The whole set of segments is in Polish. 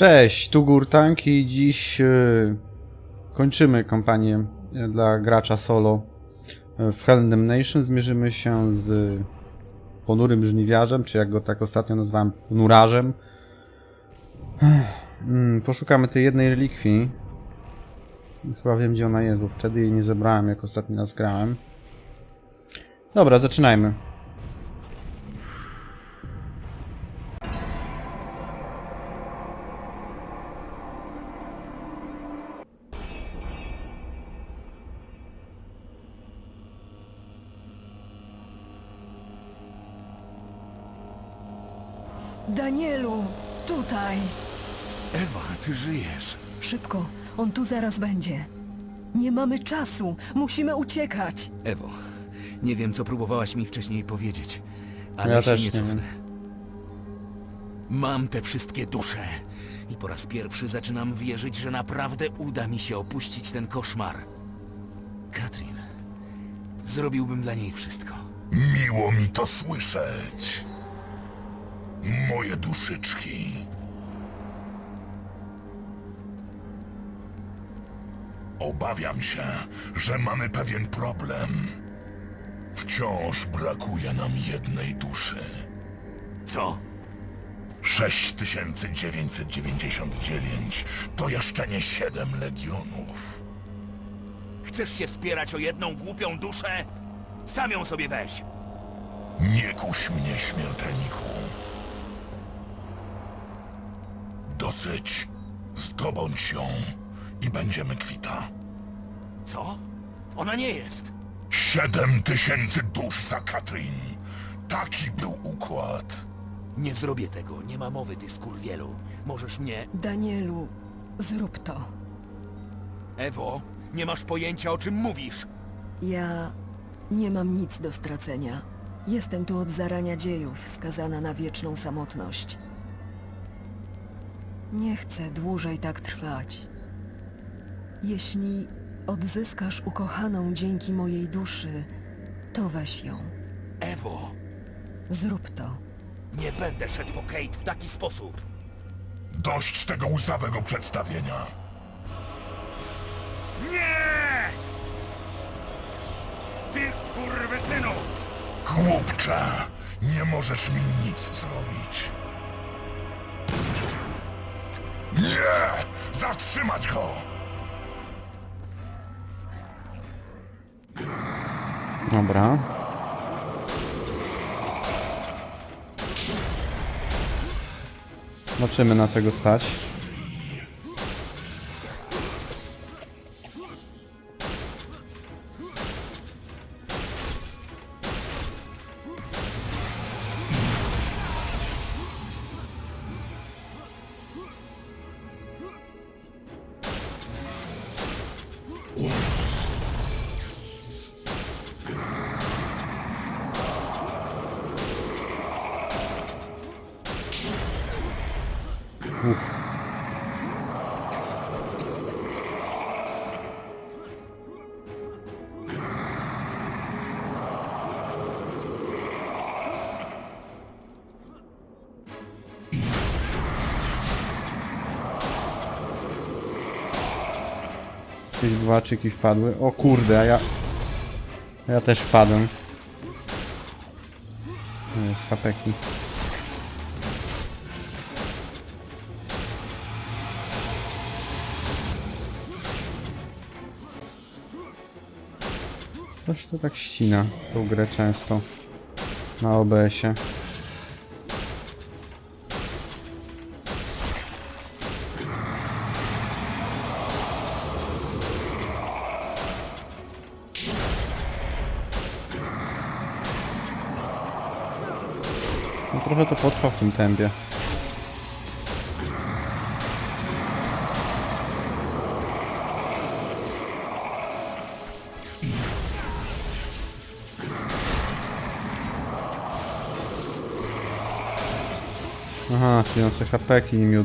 Cześć, tu Gurtank i dziś e, kończymy kampanię e, dla gracza solo e, w Hell Nation. Zmierzymy się z ponurym żniwiarzem, czy jak go tak ostatnio nazwałem, ponurarzem. Mm, Poszukamy tej jednej relikwii. Chyba wiem gdzie ona jest, bo wtedy jej nie zebrałem jak ostatni raz grałem. Dobra, zaczynajmy. Danielu, tutaj! Ewa, ty żyjesz. Szybko, on tu zaraz będzie. Nie mamy czasu, musimy uciekać. Ewo, nie wiem, co próbowałaś mi wcześniej powiedzieć, ale Ja się też nie nie wiem. cofnę. Mam te wszystkie dusze i po raz pierwszy zaczynam wierzyć, że naprawdę uda mi się opuścić ten koszmar. Katrin, zrobiłbym dla niej wszystko. Miło mi to słyszeć. Moje duszyczki. Obawiam się, że mamy pewien problem. Wciąż brakuje nam jednej duszy. Co? 6999 to jeszcze nie siedem legionów. Chcesz się spierać o jedną głupią duszę? Sam ją sobie weź. Nie kuś mnie, śmiertelniku. Dosyć. Zdobądź ją i będziemy kwita. Co? Ona nie jest. Siedem tysięcy dusz za Katrin. Taki był układ. Nie zrobię tego, nie ma mowy, ty skurwielu. Możesz mnie... Danielu, zrób to. Ewo, nie masz pojęcia, o czym mówisz. Ja nie mam nic do stracenia. Jestem tu od zarania dziejów, skazana na wieczną samotność. Nie chcę dłużej tak trwać. Jeśli odzyskasz ukochaną dzięki mojej duszy, to weź ją. Ewo, Zrób to. nie będę szedł po Kate w taki sposób. Dość tego łzawego przedstawienia. Nie! Ty skurwysynu! Głupcze, nie możesz mi nic zrobić. Nie! Zatrzymać go! Dobra. Zobaczymy na czego stać. Jakieś dwaczyki wpadły. O kurde, a ja... Ja też wpadłem. Jest hapeki. Coś to tak ścina tą grę często na OBS-ie. No trochę to potrwa w tym tempie. Aha, czyli on sobie hapeki nimi.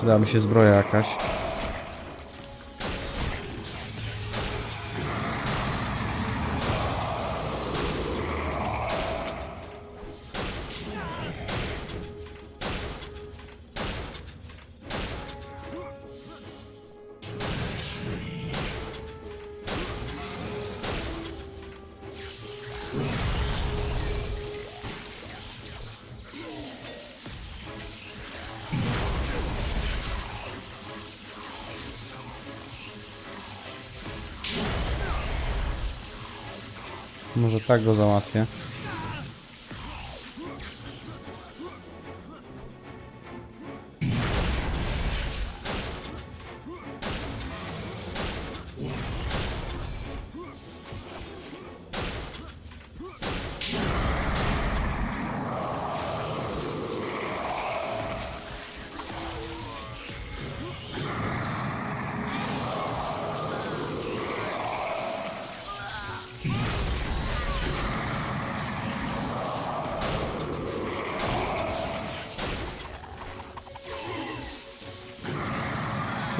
Przydałaby się zbroja jakaś. Może tak go załatwię.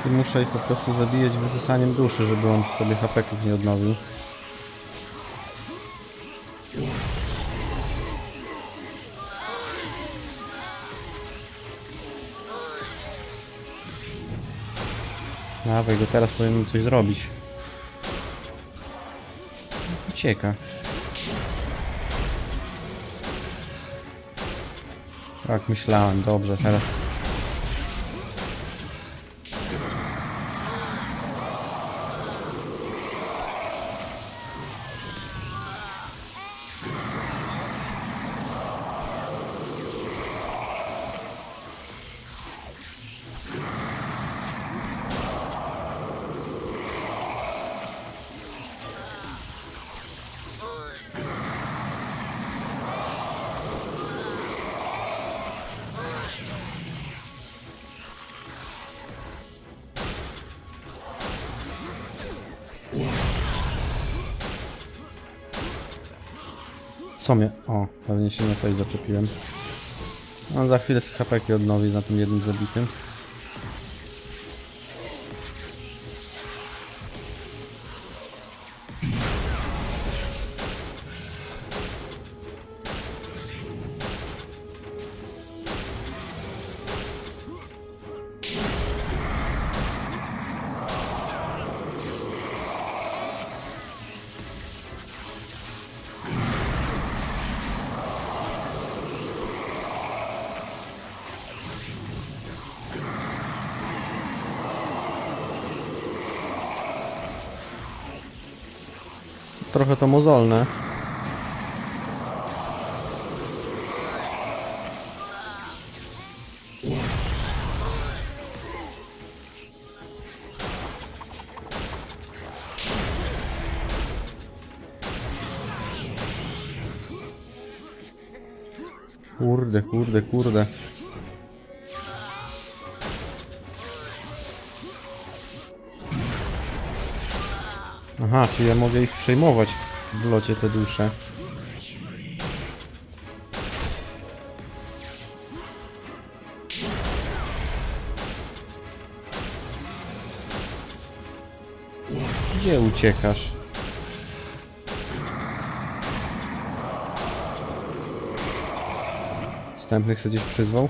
I muszę ich po prostu zabijać wysysaniem duszy, żeby on sobie hapeków nie odnowił. Dawaj go, teraz powinien coś zrobić. Ucieka. Tak myślałem, dobrze, teraz Co mnie? O, pewnie się na coś zaczepiłem. On za chwilę z hapeki odnowi na tym jednym zabitym. Trochę to mozolne. Kurde, kurde, kurde. Aha, czyli ja mogę ich przejmować w locie te dusze. Gdzie uciekasz? Wstępnych sobie gdzieś przyzwał?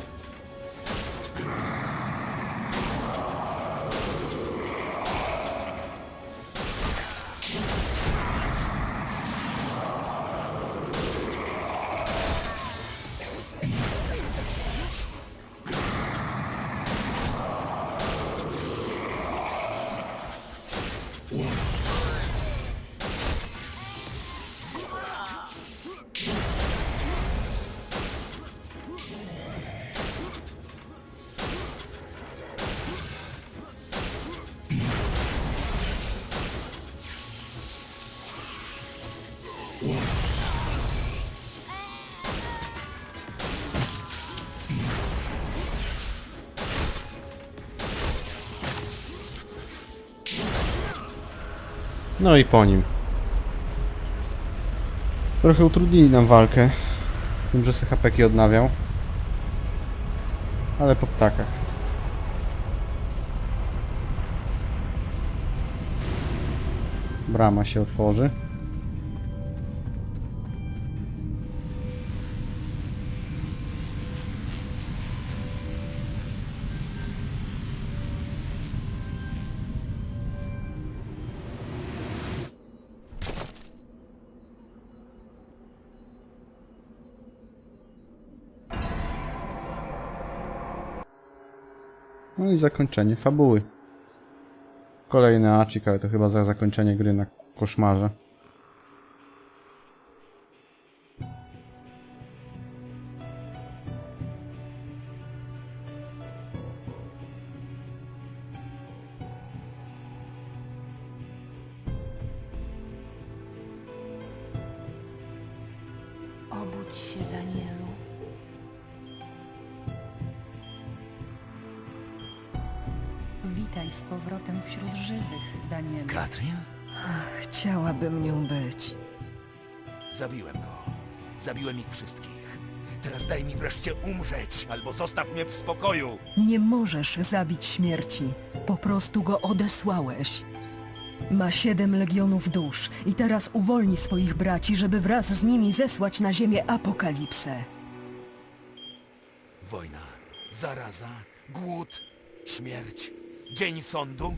No i po nim. Trochę utrudnili nam walkę. Z tym, że se hapeki odnawiał. Ale po ptakach. Brama się otworzy. No i zakończenie fabuły. Kolejny acik, ale to chyba za zakończenie gry na koszmarze. Obudź się, Danielu. Witaj z powrotem wśród żywych, Danielu. Katrin? Chciałabym nią być. Zabiłem go. Zabiłem ich wszystkich. Teraz daj mi wreszcie umrzeć, albo zostaw mnie w spokoju. Nie możesz zabić śmierci. Po prostu go odesłałeś. Ma siedem legionów dusz i teraz uwolni swoich braci, żeby wraz z nimi zesłać na ziemię apokalipsę. Wojna, zaraza, głód, śmierć, dzień sądu.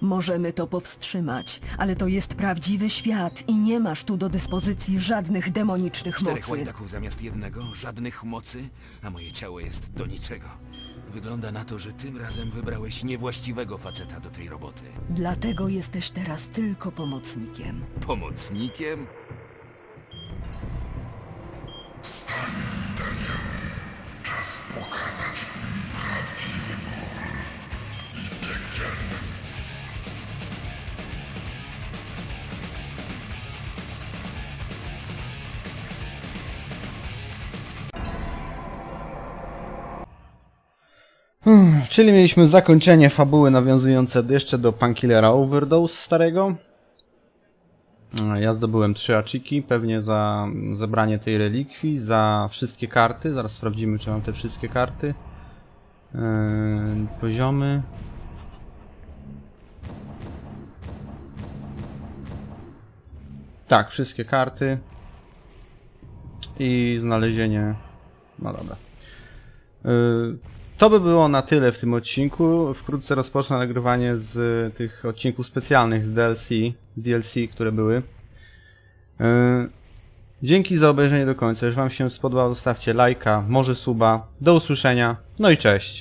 Możemy to powstrzymać, ale to jest prawdziwy świat i nie masz tu do dyspozycji żadnych demonicznych Czterech mocy. łajdaków zamiast jednego, żadnych mocy, a moje ciało jest do niczego. Wygląda na to, że tym razem wybrałeś niewłaściwego faceta do tej roboty. Dlatego jesteś teraz tylko pomocnikiem. Pomocnikiem? Hmm, Czyli mieliśmy zakończenie fabuły nawiązujące jeszcze do Pankillera Overdose starego. E, Ja zdobyłem trzy aciki, pewnie za zebranie tej relikwii, za wszystkie karty. Zaraz sprawdzimy, czy mam te wszystkie karty. Yy, poziomy. Tak, wszystkie karty. I znalezienie. No dobra. Yy, To by było na tyle w tym odcinku. Wkrótce rozpocznę nagrywanie z tych odcinków specjalnych z DLC, DLC, które były. Yy, Dzięki za obejrzenie do końca. Jeśli Wam się spodobało, zostawcie lajka, może suba. Do usłyszenia. No i cześć.